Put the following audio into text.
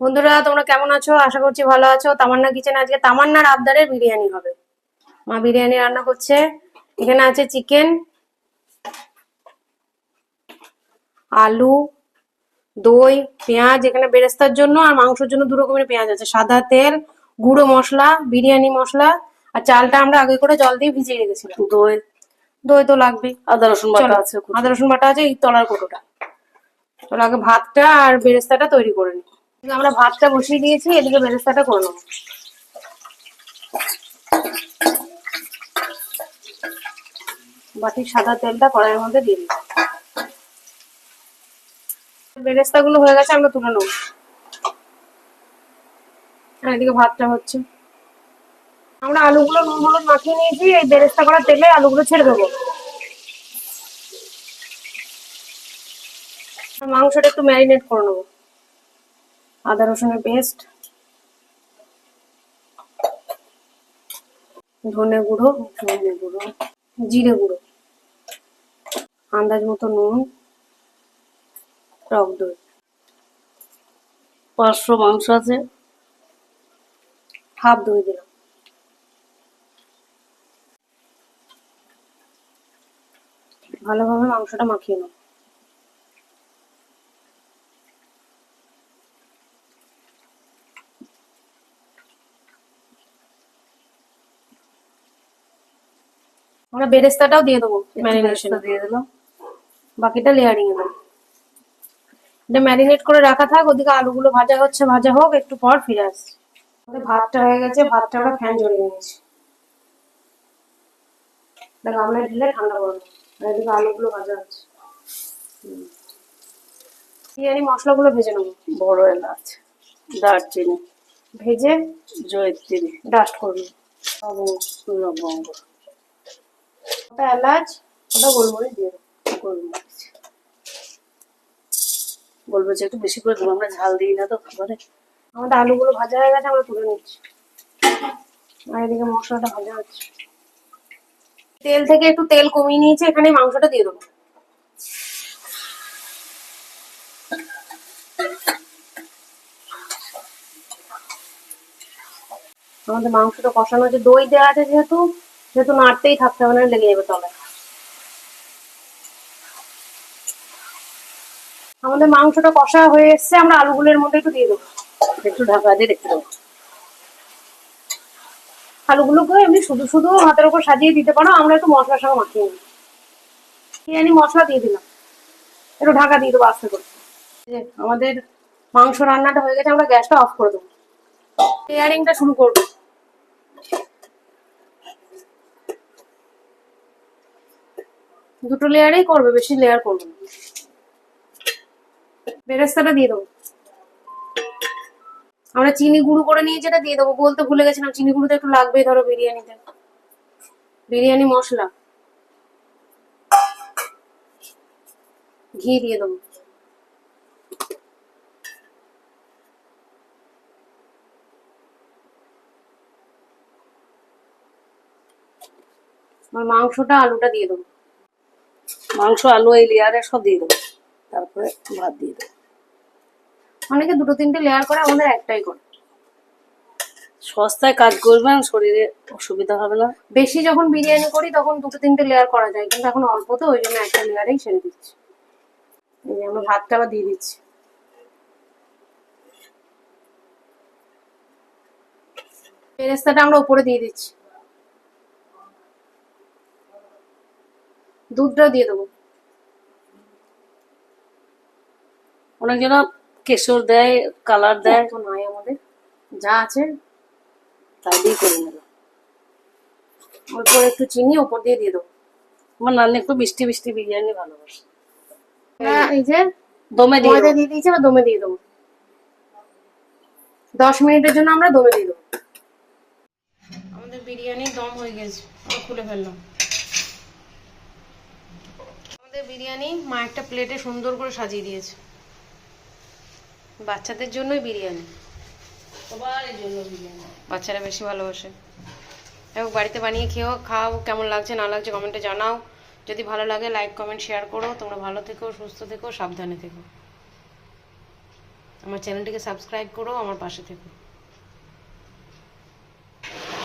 বন্ধুরা তোমরা কেমন আছো? আশা করছি ভালো আছো। তামান্না কিচেন আজকে তামান্নার আবদারের বিরিয়ানি হবে। মা বিরিয়ানি রান্না করছে। এখানে আছে চিকেন আলু দই পেঁয়াজ এখানে বেরেস্তার জন্য আর মাংসের জন্য দু রকমের পেঁয়াজ আছে। সাদা তেল গুঁড়ো মশলা বিরিয়ানি মশলা আর চালটা আমরা আগে করে জল দিয়ে ভিজিয়ে রেখেছিলাম। দই? দই তো লাগবে আদা রসুন বাটা আছে। আদা রসুন বাটা আছে এই তলার কোটোটা। চলো আগে ভাতটা আর বেরেস্তাটা তৈরি করে নিই আমরা ভাতটা বসিয়ে দিয়েছি, এদিকে বেরেস্তাটা করে নেব। বাটির সাদা তেলটা কড়াইয়ের মধ্যে দিয়ে দিই বেরেস্তা গুলো হয়ে গেছে, আমরা তুলে নেব। আর এদিকে ভাতটা হচ্ছে। আমরা আলুগুলো নুন হলুদ মাখিয়ে নিয়েছি, এই বেরেস্তা করা তেলে আলুগুলো ছেড়ে দেবো। মাংসটা একটু ম্যারিনেট করে নেব। আদা রসুনের পেস্ট ধনে গুঁড়ো ধনে গুঁড়ো, জিরে গুঁড়ো, আন্দাজ মতো নুন, টক দই। পাঁচশো মাংস আছে। হাফ দই দিলাম। ভালোভাবে মাংসটা মাখিয়ে নাও। আমরা বেরেস্তাটাও দিয়ে দেবো ম্যারিনেশন দিয়ে দিলাম বাকিটা লেয়ারিং এ দেবো। এটা ম্যারিনেট করে রাখা থাক ওদিকে আলুগুলো ভাজা হচ্ছে ভাজা হোক একটু পর ফিরে আসছি। আমাদের ভাতটা হয়ে গেছে ভাতটা আমরা ফ্যান জ্বলিয়ে নিয়েছি। এটা গামলায় ঢেলে ঠান্ডা করব আর এদিকে আলুগুলো ভাজা হচ্ছে। বিরিয়ানি মশলাগুলো ভেজে নেব। বড় এলাচ দারচিনি ভেজে জয়ত্রী। ডাস্ট করব লবঙ্গ। ওটা এলাচ, ওটা গোলমরিচ দিয়ে দেবো। গোলমরিচ। যে একটু বেশি করে দেবো, আমরা ঝাল দিই না তো খাবারে আমাদের আলুগুলো ভাজা হয়ে গেছে, আমরা তুলে নিচ্ছি। আর এদিকে মশলাটা ভাজা হচ্ছে। তেল থেকে একটু তেল কমিয়ে নিয়েছি, এখানে মাংসটা দিয়ে দেবো। আমাদের মাংসটা কষানো হচ্ছে। দই দেওয়া আছে যেহেতু যেহেতু নাড়তেই থাকতে হবে না, লেগে যাবে তলায় আমাদের মাংসটা কষা হয়ে এসছে, আমরা আলুগুলোর মধ্যে একটু দিয়ে দেবো। একটু ঢাকা দিয়ে দেবো। আলুগুলোকে এমনি শুধু শুধু হাতের উপর সাজিয়ে দিতে পারো, আমরা একটু মশলার সঙ্গে মাখিয়ে নিই বিরিয়ানি মশলা দিয়ে দিলাম। একটু ঢাকা দিয়ে দেবো আস্তে করে। আমাদের মাংস রান্নাটা হয়ে গেছে, আমরা গ্যাসটা অফ করে দেবো। লেয়ারিংটা শুরু করব। দুটো লেয়ারেই করবে, বেশি লেয়ার করবে বেরেস্তাটা দিয়ে দেবো। আমরা চিনি গুঁড়ো করে নিয়ে যেটা দিয়ে দেবো, বলতে ভুলে গেছিলাম, চিনি গুঁড়োটা একটু লাগবে, ধরো বিরিয়ানিতে। বিরিয়ানি মশলা। ঘি দিয়ে দেবো। আর মাংসটা আলুটা দিয়ে দেবো। মাংস আলু এই লেয়ারে সব দিয়ে দেবো। তারপরে ভাত দিয়ে দেবো। অনেকে দুটো তিনটে লেয়ার করে আমাদের একটাই করে। সস্তায় কাজ করবেন শরীরে অসুবিধা হবে না। বেশি যখন বিরিয়ানি করি তখন দুটো তিনটে লেয়ার করা যায় কিন্তু এখন অল্প তো ওই জন্য একটা লেয়ারেই ছেড়ে দিচ্ছি। এই আমরা ভাতটা আবার দিয়ে দিচ্ছি। পেরেস্তাটা আমরা উপরে দিয়ে দিচ্ছি। দুধটাও দিয়ে দেবো। অনেকজন কেশর দেয় কালার দেয়। তো নয় আমাদের। যা আছে তাই দিয়ে করে নিলাম অল্প একটু চিনি ওপর দিয়ে দিয়ে দেবো। আমার নানি একটু মিষ্টি মিষ্টি বিরিয়ানি ভালোবাসে। আমরা এই যে দমে দিয়ে ময়দা দিয়ে দিয়েছি আবার দমে দিয়ে দেবো। দশ মিনিটের জন্য আমরা দমে দিয়ে দেবো। আমাদের বিরিয়ানি দম হয়ে গেছে খুলে ফেললাম। বিরিয়ানি মা একটা প্লেটে সুন্দর করে সাজিয়ে দিয়েছে। বাচ্চাদের জন্যই বিরিয়ানি। সবার জন্য বিরিয়ানি। বাচ্চারা বেশি ভালোবাসে। এবং বাড়িতে বানিয়ে খেয়েও খাও কেমন লাগছে না লাগছে কমেন্টে জানাও। যদি ভালো লাগে লাইক কমেন্ট শেয়ার করো। তোমরা ভালো থেকো সুস্থ থেকো সাবধানে থেকো। আমার চ্যানেলটিকে সাবস্ক্রাইব করো আমার পাশে থেকো।